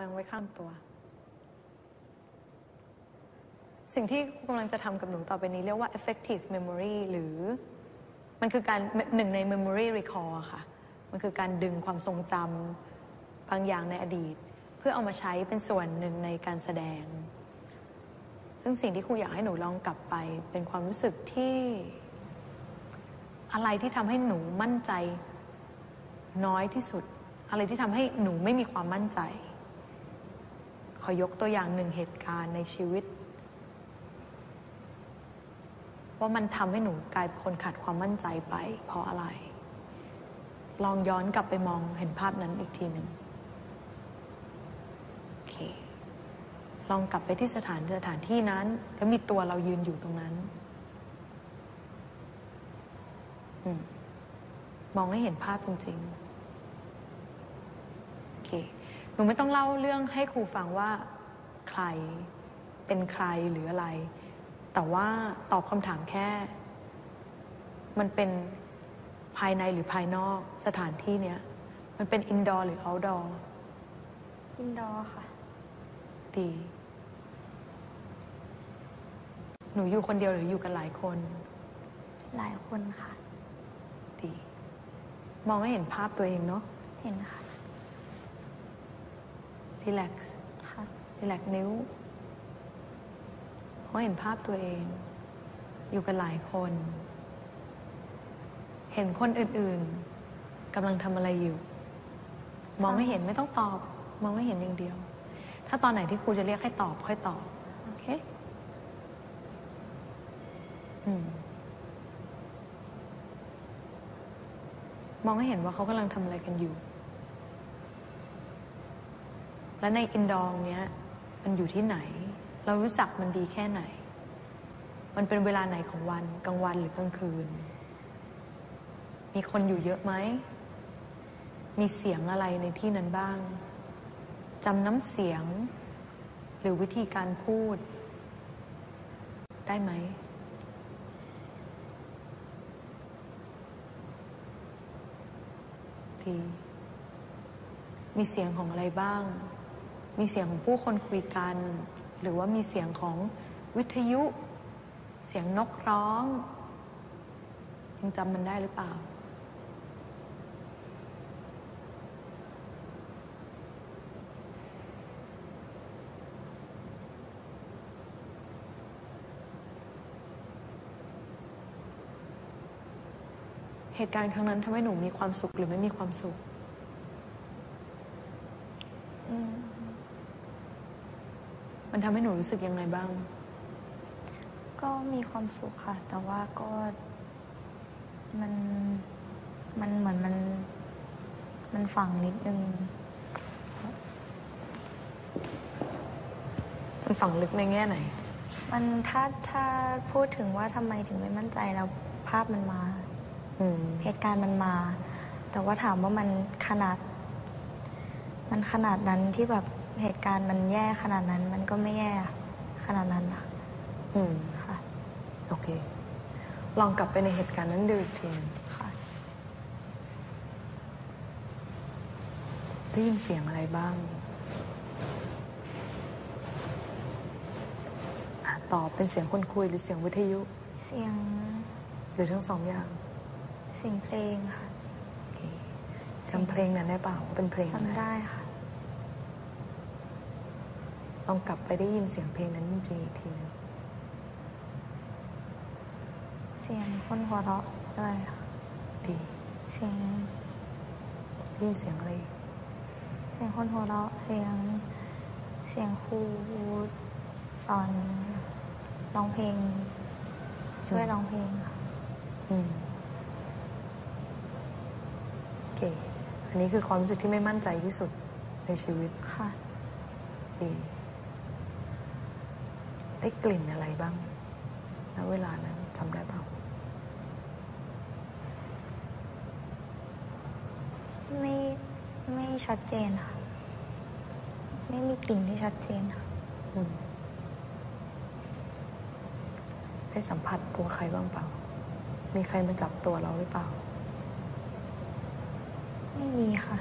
วางไว้ข้างตัว สิ่งที่ครูกำลังจะทำกับหนูต่อไปนี้เรียกว่า effective memory หรือมันคือการหนึ่งใน memory recall ค่ะ มันคือการดึงความทรงจำบางอย่างในอดีต เพื่อเอามาใช้เป็นส่วนหนึ่งในการแสดง ซึ่งสิ่งที่ครูอยากให้หนูลองกลับไปเป็นความรู้สึกที่อะไรที่ทำให้หนูมั่นใจน้อยที่สุด อะไรที่ทำให้หนูไม่มีความมั่นใจ ขอยกตัวอย่างหนึ่งเหตุการณ์ในชีวิต ว่ามันทำให้หนูกลายเป็นคนขาดความมั่นใจไป เพราะอะไร ลองย้อนกลับไปมองเห็นภาพนั้นอีกทีหนึ่งโอเค ลองกลับไปที่สถานสถานที่นั้น แล้วมีตัวเรายืนอยู่ตรงนั้นอมมองให้เห็นภาพจริงๆโอเค หนูไม่ต้องเล่าเรื่องให้ครูฟังว่าใครเป็นใครหรืออะไร แต่ว่าตอบคำถามแค่ มันเป็นภายในหรือภายนอกสถานที่เนี้ย มันเป็นอินดอร์หรือเอาท์ดอร์อินดอร์ค่ะ ดี หนูอยู่คนเดียวหรืออยู่กันหลายคน หลายคนค่ะ ดี มองให้เห็นภาพตัวเองเนาะเห็นค่ะ รีแลกซ์ค่ะรีแลกซ์นิ้ว เพราะเห็นภาพตัวเอง อยู่กันหลายคน เห็นคนอื่นๆกำลังทำอะไรอยู่ มองให้เห็นไม่ต้องตอบ มองให้เห็นอย่างเดียว ถ้าตอนไหนที่ครูจะเรียกให้ตอบค่อยตอบ โอเค อืมมองให้เห็นว่าเขากำลังทำอะไรกันอยู่ และในอินดอร์เนี้ย มันอยู่ที่ไหน เรารู้จักมันดีแค่ไหน มันเป็นเวลาไหนของวันกลางวันหรือกลางคืน มีคนอยู่เยอะไหม มีเสียงอะไรในที่นั้นบ้างจำน้ำเสียง หรือวิธีการพูด ได้ไหมดีมีเสียงของอะไรบ้าง มีเสียงของผู้คนคุยกัน หรือว่ามีเสียงของวิทยุ เสียงนกร้อง ยังจำมันได้หรือเปล่า เหตุการณ์ครั้งนั้นทำให้หนูมีความสุขหรือไม่มีความสุข อืม มันทำให้หนูรู้สึกยังไงบ้าง ก็มีความสุขค่ะ แต่ว่าก็มันมันเหมือนมันมันฝังนิดนึง มันฝังลึกในแง่ไหน มันถ้าถ้าพูดถึงว่าทำไมถึงไม่มั่นใจแล้วภาพมันมา อืม เหตุการณ์มันมา แต่ว่าถามว่ามันขนาด มันขนาดนั้นที่แบบ เหตุการณ์มันแย่ขนาดนั้น มันก็ไม่แย่ขนาดนั้นนะอืมค่ะ โอเค ลองกลับไปในเหตุการณ์นั้นดูอีกทีหนึ่งค่ะได้ยินเสียงอะไรบ้างอะตอบเป็นเสียงคนคุยหรือเสียงวิทยุ เสียง หรือทั้งสองอย่าง เสียงเพลงค่ะโอเคจำเพลงนั้นได้เปล่าว่าเป็นเพลงอะไรจำได้ค่ะ ลองกลับไปได้ยินเสียงเพลงนั้นจริงๆอีกทีหนึงเสียงคนหัวเราะด้วยค่ะดีเสียงได้ยินเสียงอะไรอีกเสียงคนหัวเราะเสียงเสียงครูสอนร้องเพลง ช่วยร้องเพลงค่ะอืมโอเค อันนี้คือความรู้สึกที่ไม่มั่นใจที่สุดในชีวิตค่ะดี ได้กลิ่นอะไรบ้างณเวลานั้นจำได้เปล่าไม่ไม่ชัดเจนค่ะ ไม่มีกลิ่นที่ชัดเจนค่ะอืมได้สัมผัสตัวใครบ้างเปล่า มีใครมาจับตัวเราหรือเปล่า ไม่มีค่ะ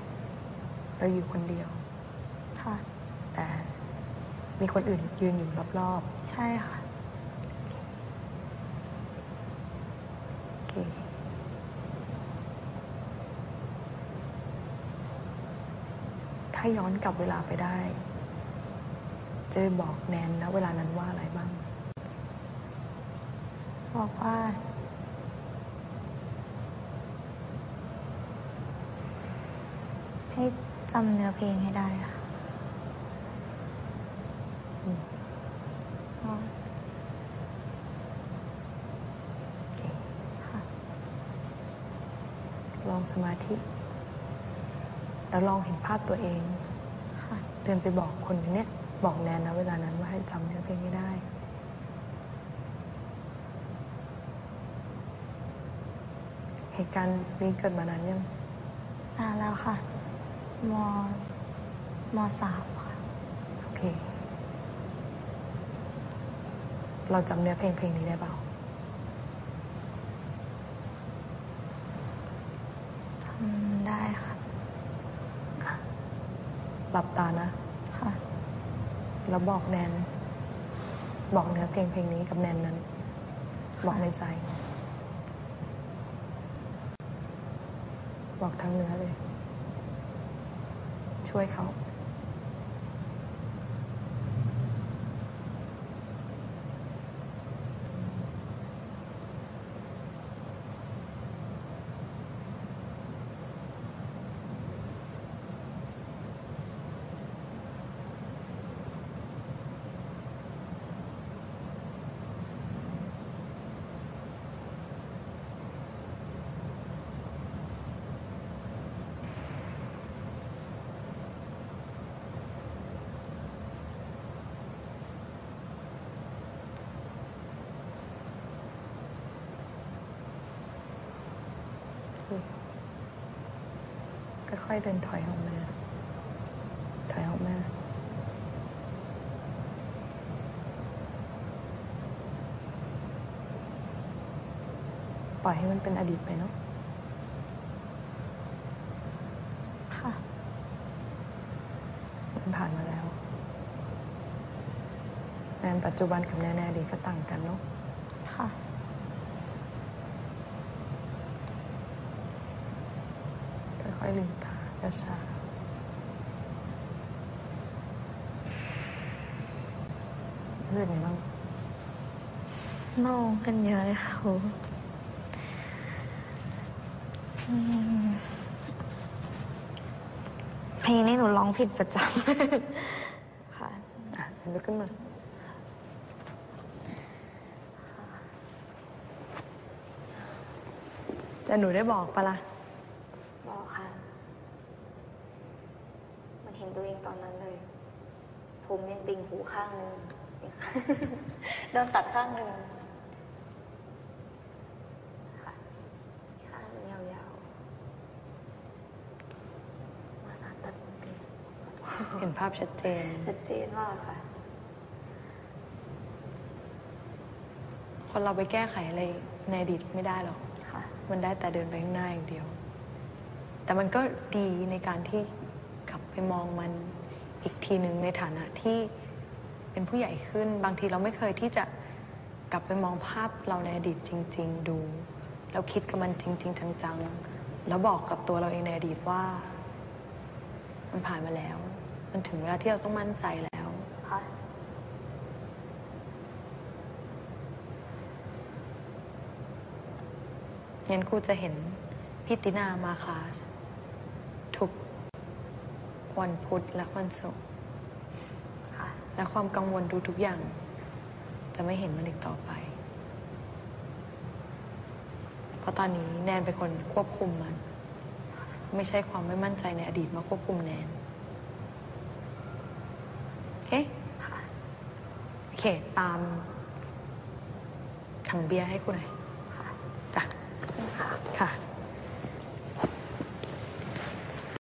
เราอยู่คนเดียว ค่ะโมีคนอื่นยืนอยู่รอบใช่ค่ะๆโอเค ถ้าย้อนกลับเวลาไปได้ จะบอกแนนนะเวลานั้นว่าอะไรบ้าง บอกว่าให้จำเนื้อเพลงให้ได้ค่ะ อืม อ๋อ โอเค ค่ะ ลอ งสมาธิ แล้วลองเห็นภาพตัวเองค่ะเดินไปบอกคนเนี้ยบอกแนนนะเวลานั้นว่าให้จำเนื้อเพลงให้ได้เหตุการณ์นี้เกิดมานานยังนานแล้วค่ะมมสามค่ะโอเค เราจำเนื้อเพลงเพลงนี้ได้เปล่า ทำได้ค่ะ หลับตานะ ค่ะ แล้วบอกแนน บอกเนื้อเพลงเพลงนี้กับแนนนั้น บอกในใจ บอกทั้งเนื้อเลย ช่วยเขา ค่อยๆเดินถอยออกมาถอยออกมาปล่อยให้มันเป็นอดีตไปเนาะค่ะ มันผ่านมาแล้วแนนปัจจุบันกับแนนในอดีตก็ต่างกันเนาะค่ะค่อยๆลืมตา ช้าๆเลือดไงบ้างโล่งขึ้นเยอะเลยค่ะครูอืมเพลงนี้หนูร้องผิดประจำ ค่ะลุกขึ้นมาแต่หนูได้บอกปะล่ะอกค่ะ มันเห็นตัวเองตอนนั้นเลย ผมยังติ่งหูข้างหนึ่งโดนตัดข้างหนึ่งค่ะอีกข้างหนึ่งยาวๆมาสานตัดผมติ่งเห็นภาพชัดเจน ชัดเจนมากค่ะ คนเราไปแก้ไขอะไรในอดีตไม่ได้หรอกค่ะมันได้แต่เดินไปข้างหน้าอย่างเดียว แต่มันก็ดีในการที่กลับ ไปมองมันอีกทีหนึ่งในฐานะที่เป็นผู้ใหญ่ขึ้น บางทีเราไม่เคยที่จะกลับไปมองภาพเราในอดีตจริง ๆ ดูแล้วคิดกับมันจริง ๆ จังๆ แล้วบอกกับตัวเราเองในอดีตว่า มันผ่านมาแล้ว มันถึงเวลาที่เราต้องมั่นใจแล้วค่ะงั้นครูจะเห็นพี่ตินามาคลาสทุก วันพุธและวันศุกร์ค่ะ และความกังวลทุกอย่าง จะไม่เห็นมันอีกต่อไป เพราะตอนนี้แนนเป็นคนควบคุมมัน ไม่ใช่ความไม่มั่นใจในอดีตมาควบคุมแนน โอเคโอเค ตามถังเบียร์ให้คุณหน่อย